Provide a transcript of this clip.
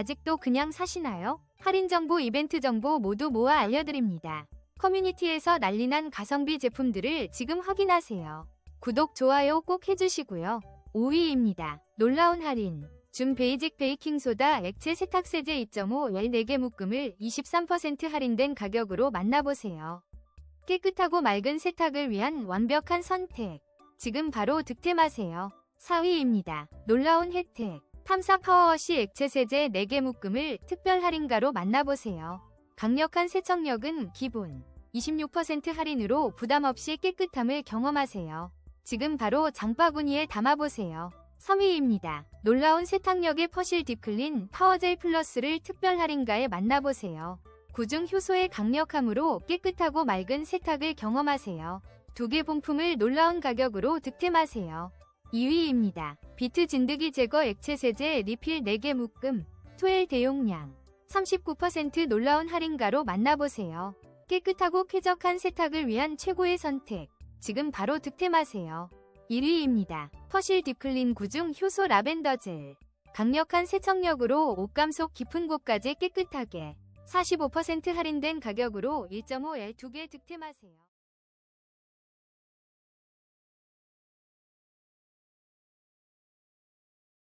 아직도 그냥 사시나요? 할인 정보, 이벤트 정보 모두 모아 알려드립니다. 커뮤니티에서 난리난 가성비 제품들을 지금 확인하세요. 구독, 좋아요 꼭 해주시고요. 5위입니다. 놀라운 할인. 준 베이직 베이킹소다 액체 세탁세제 2.5 14개 묶음을 23% 할인된 가격으로 만나보세요. 깨끗하고 맑은 세탁을 위한 완벽한 선택. 지금 바로 득템하세요. 4위입니다. 놀라운 혜택. 탐사 파워워시 액체 세제 4개 묶음을 특별 할인가로 만나보세요. 강력한 세척력은 기본. 26% 할인으로 부담 없이 깨끗함을 경험하세요. 지금 바로 장바구니에 담아보세요. 3위입니다. 놀라운 세탁력의 퍼실 딥클린 파워젤 플러스를 특별 할인가에 만나보세요. 구중 효소의 강력함으로 깨끗하고 맑은 세탁을 경험하세요. 두개 봉품을 놀라운 가격으로 득템하세요. 2위입니다. 비트 진드기 제거 액체 세제 리필 4개 묶음, 토일 대용량, 39% 놀라운 할인가로 만나보세요. 깨끗하고 쾌적한 세탁을 위한 최고의 선택. 지금 바로 득템하세요. 1위입니다. 퍼실 딥클린 구중 효소 라벤더 젤. 강력한 세척력으로 옷감 속 깊은 곳까지 깨끗하게 45% 할인된 가격으로 1.5L 2개 득템하세요.